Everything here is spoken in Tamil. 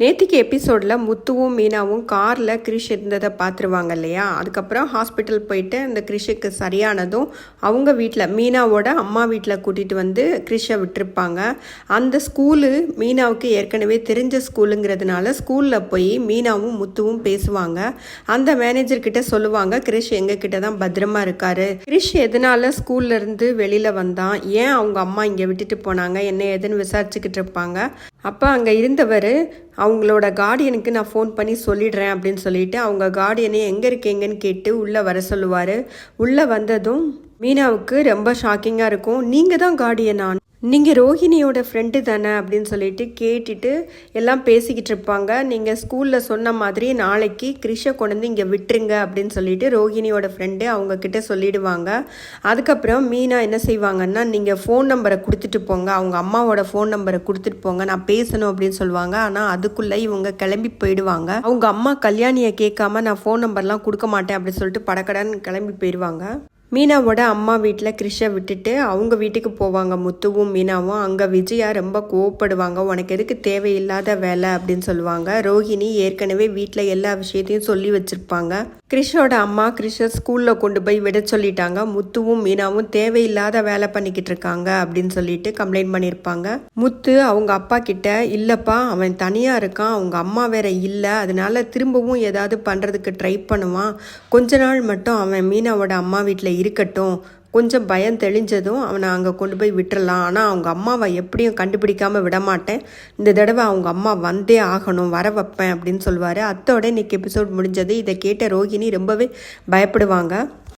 நேத்திக்கு எபிசோடில் முத்துவும் மீனாவும் காரில் கிரிஷ் இருந்ததை பார்த்துருவாங்க இல்லையா? அதுக்கப்புறம் ஹாஸ்பிட்டல் போயிட்டு அந்த கிரிஷுக்கு சரியானதும் அவங்க வீட்டில் மீனாவோட அம்மா வீட்டில் கூட்டிகிட்டு வந்து கிரிஷை விட்டுருப்பாங்க. அந்த ஸ்கூலு மீனாவுக்கு ஏற்கனவே தெரிஞ்ச ஸ்கூலுங்கிறதுனால ஸ்கூலில் போய் மீனாவும் முத்துவும் பேசுவாங்க. அந்த மேனேஜர்கிட்ட சொல்லுவாங்க கிரிஷ் எங்ககிட்ட தான் பத்திரமா இருக்காரு. கிரிஷ் எதனால ஸ்கூல்லேருந்து வெளியில் வந்தான்? ஏன் அவங்க அம்மா இங்கே விட்டுட்டு போனாங்க? என்ன ஏதுன்னு விசாரிச்சுக்கிட்டு இருப்பாங்க. அப்போ அங்கே இருந்தவர் அவங்களோட கார்டியனுக்கு நான் ஃபோன் பண்ணி சொல்லிடுறேன் அப்படின்னு சொல்லிட்டு அவங்க கார்டியனை எங்கே இருக்கீங்கன்னு கேட்டு உள்ளே வர சொல்லுவார். உள்ளே வந்ததும் மீனாவுக்கு ரொம்ப ஷாக்கிங்காக இருக்கும். நீங்கள் தான் கார்டியனா நீங்கள் ரோஹிணியோட ஃப்ரெண்டு தானே அப்படின்னு சொல்லிட்டு கேட்டுட்டு எல்லாம் பேசிக்கிட்டு இருப்பாங்க. நீங்கள் ஸ்கூலில் சொன்ன மாதிரி நாளைக்கு கிரிஷை கொண்டு வந்து இங்கே விட்டுருங்க அப்படின்னு சொல்லிட்டு ரோஹிணியோட ஃப்ரெண்டு அவங்க கிட்ட சொல்லிடுவாங்க. அதுக்கப்புறம் மீனா என்ன செய்வாங்கன்னா நீங்கள் ஃபோன் நம்பரை கொடுத்துட்டு போங்க. அவங்க அம்மாவோட ஃபோன் நம்பரை கொடுத்துட்டு போங்க. நான் பேசணும் அப்படின்னு சொல்லுவாங்க. ஆனால் அதுக்குள்ளே இவங்க கிளம்பி போயிடுவாங்க. அவங்க அம்மா கல்யாணியை கேட்காம நான் ஃபோன் நம்பர்லாம் கொடுக்க மாட்டேன் அப்படின்னு சொல்லிட்டு படக்கடன்னு கிளம்பி போயிடுவாங்க. மீனாவோட அம்மா வீட்டில் கிறிஷை விட்டுட்டு அவங்க வீட்டுக்கு போவாங்க. முத்துவும் மீனாவும். அங்கே விஜயா ரொம்ப கோவப்படுவாங்க. உனக்கு எதுக்கு தேவையில்லாத வேலை? அப்படின்னு சொல்லுவாங்க. ரோஹிணி ஏற்கனவே வீட்டில் எல்லா விஷயத்தையும் சொல்லி வச்சுருப்பாங்க. கிறிஷோட அம்மா கிறிஷை ஸ்கூலில் கொண்டு போய் விட சொல்லிட்டாங்க. முத்துவும் மீனாவும் தேவையில்லாத வேலை பண்ணிக்கிட்டு இருக்காங்க அப்படின்னு சொல்லிட்டு கம்ப்ளைண்ட் பண்ணியிருப்பாங்க. முத்து அவங்க அப்பா கிட்ட இல்லைப்பா அவன் தனியாக இருக்கான் அவங்க அம்மா வேற இல்லை அதனால திரும்பவும் ஏதாவது பண்ணுறதுக்கு ட்ரை பண்ணுவான். கொஞ்ச நாள் மட்டும் அவன் மீனாவோட அம்மா வீட்டில் இருக்கட்டும் கொஞ்சம் பயம் தெளிஞ்சதும் அவனை அங்கே கொண்டு போய் விட்டுறலாம். ஆனால் அவங்க அம்மாவை எப்படியும் கண்டுபிடிக்காமல் விடமாட்டேன். இந்த தடவை அவங்க அம்மா வந்தே ஆகணும் வர வைப்பேன் அப்படின்னு சொல்லுவார். அத்தோட இன்னைக்கு எபிசோட் முடிஞ்சது. இதை கேட்ட ரோகிணி ரொம்பவே பயப்படுவாங்க.